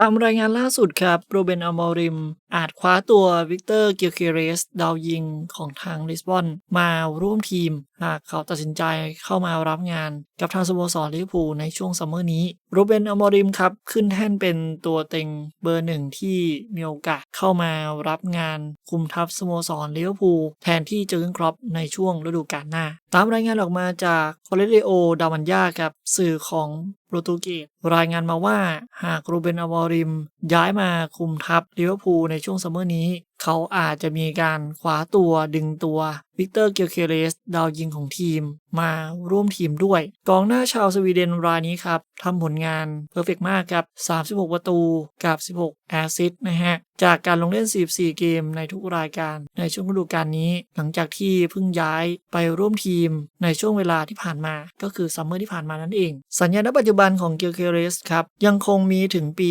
ตามรายงานล่าสุดครับ โรเบนอมอริมอาจคว้าตัววิกเตอร์เกียร์เคเรสดาวยิงของทางลิสบอนมาร่วมทีม หากเขาตัดสินใจเข้ามารับงานกับทางสโมสรลิเวอร์พูลในช่วงซัมเมอร์นี้โรเบนอมอริมครับ ขึ้นแท่นเป็นตัวเต็งเบอร์หนึ่งที่มีโอกาสเข้ามารับงานคุมทัพสโมสรลิเวอร์พูลแทนที่เจอร์กนครอปในช่วงฤดูกาลหน้า ตามรายงานออกมาจากคอเลเดโอดามันยาครับสื่อของโปรตุเกสรายงานมาว่าหากโรเบนอวอริมย้ายมาคุมทัพลิเวอร์พูลในช่วงซัมเมอร์นี้ เขาอาจจะมีการคว้าตัวดึงตัววิกเตอร์เกียวเคเรสดาวยิงของทีมมาร่วมทีมด้วย กองหน้าชาวสวีเดนรายนี้ครับทำผลงานเพอร์เฟกมากครับ 36 ประตูกับ 16 แอสซิสต์นะฮะ จากการลงเล่น 44 เกมในทุกรายการในช่วงฤดูกาลนี้ หลังจากที่เพิ่งย้ายไปร่วมทีมในช่วงเวลาที่ผ่านมาก็คือซัมเมอร์ที่ผ่านมานั่นเอง สัญญาณปัจจุบันของเกียวเคเรสครับยังคงมีถึงปี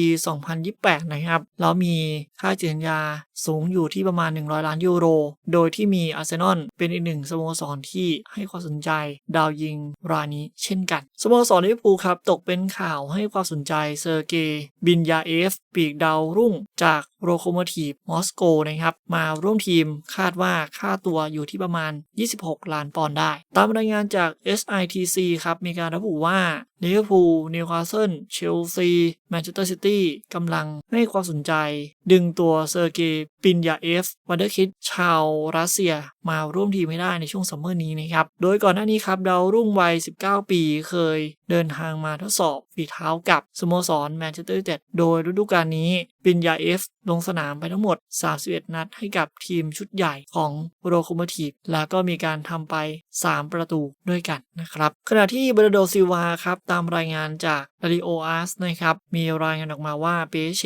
2028 นะครับแล้วมีค่าเจสัญญาสูงอยูู่่ที่ประมาณ 100 ล้านยูโร โดยที่มีอาร์เซนอลเป็นอีกหนึ่งสโมสรที่ให้ความสนใจดาวยิงรายนี้เช่นกัน สโมสรลิเวอร์พูลครับ ตกเป็นข่าวให้ความสนใจเซอร์เกย์บินยาเอฟ ปีกดาวรุ่งจากโรโคโมทีฟมอสโกนะครับ มาร่วมทีมคาดว่าค่าตัวอยู่ที่ประมาณ 26 ล้านปอนด์ได้ ตามรายงานจาก SITC ครับ มีการระบุว่าลิเวอร์พูลนิวคาสเซิลเชลซีแมนเชสเตอร์ซิตี้กำลังให้ความสนใจ ดึงตัวเซอร์เกย์ปินยาเอฟวันเดอร์คิดชาวรัสเซียมาร่วมทีมไม่ได้ในช่วงซัมเมอร์นี้นะครับ โดยก่อนหน้านี้ครับดาวรุ่งวัย 19 ปีเคยเดินทางมาทดสอบฝีเท้ากับสโมสรแมนเชสเตอร์ยูไนเต็ดโดยฤดูกาลนี้ ปินยาเอฟ ลงสนามไปทั้งหมด 31 นัดให้กับทีมชุดใหญ่ของโรโคโมทีฟแล้วก็มีการทำไป 3 ประตูด้วยกันนะครับ ขณะที่เบรโดซิวาครับ ตามรายงานจากดาริโออาร์สนะครับ มีรายงานออกมาว่าเปเช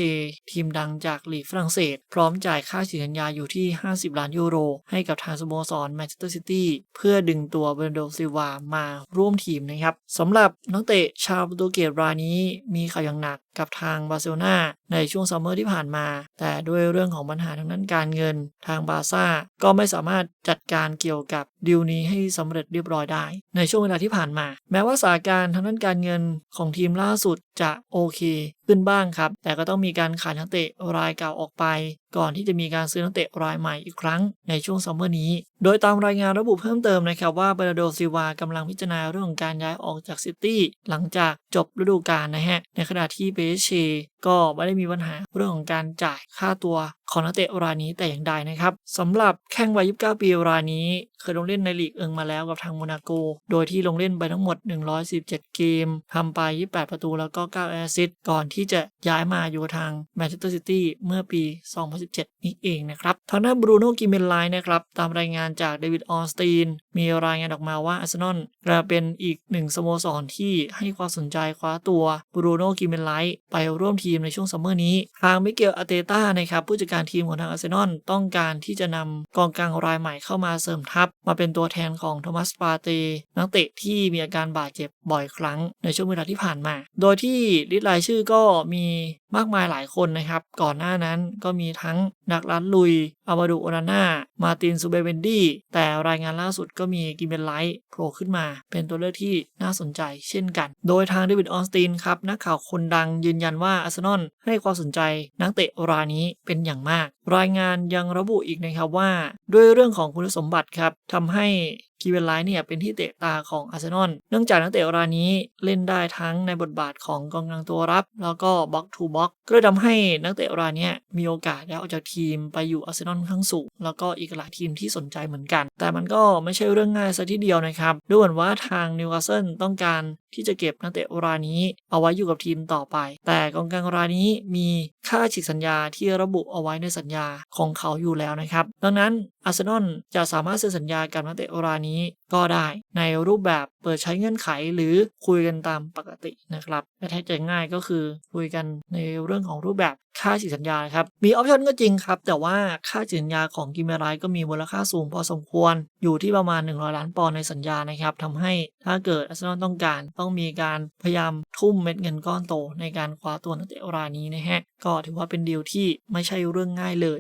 ทีมดังจากลีกฝรั่งเศส พร้อมจ่ายค่าสัญญาอยู่ที่ 50 ล้านยูโร ให้กับทางสโมสรแมนเชสเตอร์ซิตี้เพื่อดึงตัวเบรโดซิวามาร่วมทีมนะครับสำหรับนักเตะชาวโปรตุเกสรายนี้มีข่าวอย่างหนักกับทางบาร์เซโลนาในช่วงซัมเมอร์ที่ผ่านมา แต่ด้วยเรื่องของปัญหาทางด้านการเงิน ทางบาซ่าก็ไม่สามารถจัดการเกี่ยวกับดีลนี้ให้สำเร็จเรียบร้อยได้ ในช่วงเวลาที่ผ่านมา แม้ว่าสถานการณ์ทางด้านการเงินของทีมล่าสุดจะโอเค ขึ้นบ้างครับ แต่ก็ต้องมีการขายนักเตะรายเก่าออกไป ก่อนที่จะมีการซื้อนักเตะรายใหม่อีกครั้งในช่วงซัมเมอร์นี้ โดยตามรายงานระบุเพิ่มเติมนะครับว่าเบรโดซิวากำลังพิจารณาเรื่องของการย้ายออกจากซิตี้หลังจากจบฤดูกาลนะฮะ ในขณะที่เบเชก็ไม่ได้มีปัญหาเรื่องของการจ่ายค่าตัว ของนักเตะรายนี้แต่อย่างใดนะครับสำหรับแข้งวัย 29 ปีรายนี้ เคยลงเล่นในลีกเอิงมาแล้วกับทางโมนาโก โดยที่ลงเล่นไปทั้งหมด 117 เกมทำไป 28 ประตูแล้วก็ 9 แอสซิสต์ก่อนที่จะย้ายมาอยู่ทางแมนเชสเตอร์ซิตี้เมื่อปี 2017 นี้เองนะครับทางด้านบรูโน่กิเมนไลน์นะครับตามรายงานจากเดวิดออสตีนมีรายงานออกมาว่าอาร์เซนอลกลายเป็นอีกหนึ่งสโมสรที่ให้ความสนใจคว้าตัวบรูโน่กิเมนไลน์ไปร่วมทีมในช่วงซัมเมอร์นี้ ทางมิเกลอาเตต้านะครับผู้จัดการทีมของทางอาร์เซนอลต้องการที่จะนำกองกลางรายใหม่เข้ามาเสริมทัพ มาเป็นตัวแทนของโทมัสปาเตนักเตะที่มีอาการบาดเจ็บบ่อยครั้งในช่วงเวลาที่ผ่านมา โดยที่ลิสต์รายชื่อก็มี มากมายหลายคนนะครับ ก่อนหน้านั้นก็มีทั้งนักลันลุยอาบาดูโอนาน่า มาตินซูเบเวนดี้ แต่รายงานล่าสุดก็มีกิเบนไลท์โผล่ขึ้นมา เป็นตัวเลือกที่น่าสนใจเช่นกัน โดยทางเดวิดออนสตีนครับ นักข่าวคนดังยืนยันว่าอาร์เซนอลให้ความสนใจนักเตะรายนี้เป็นอย่างมาก รายงานยังระบุอีกนะครับว่า ด้วยเรื่องของคุณสมบัติครับทำให้ กีเวนไลท์เนี่ยเป็นที่เตะตาของอาร์เซนอล เนื่องจากนักเตะรายนี้เล่นได้ทั้งในบทบาทของกองกลางตัวรับ แล้วก็บล็อกทูบล็อกก็เลยทำให้นักเตะรายนี้มีโอกาสได้ออกจากทีมไปอยู่อาร์เซนอลข้างสูง แล้วก็อีกหลายทีมที่สนใจเหมือนกัน แต่มันก็ไม่ใช่เรื่องง่ายซะทีเดียวนะครับดูเหมือนว่าทางนิวคาสเซิลต้องการที่จะเก็บนักเตะรายนี้ เอาไว้อยู่กับทีมต่อไป แต่กองกลางรายนี้มีค่าฉีกสัญญาที่ระบุเอาไว้ในสัญญาของเขาอยู่แล้วนะครับ ดังนั้นอาร์เซนอลจะสามารถเซ็นสัญญากับนักเตะรายนี้ก็ได้ในรูปแบบเปิดใช้เงื่อนไขหรือคุยกันตามปกตินะครับและแท้จริงง่ายก็คือคุยกันในเรื่องของรูปแบบค่าฉีกสัญญาครับมีออปชั่นก็จริงครับ แต่ว่าค่าฉีกสัญญาของกิมเมรายก็มีมูลค่าสูงพอสมควร อยู่ที่ประมาณ 100 ล้านปอนด์ในสัญญานะครับทำให้ถ้าเกิดอาร์เซนอลต้องการต้องมีการพยายามทุ่มเม็ดเงินก้อนโต ในการคว้าตัวนักเตะรายนี้นะฮะก็ถือว่าเป็นดีลที่ไม่ใช่เรื่องง่ายเลย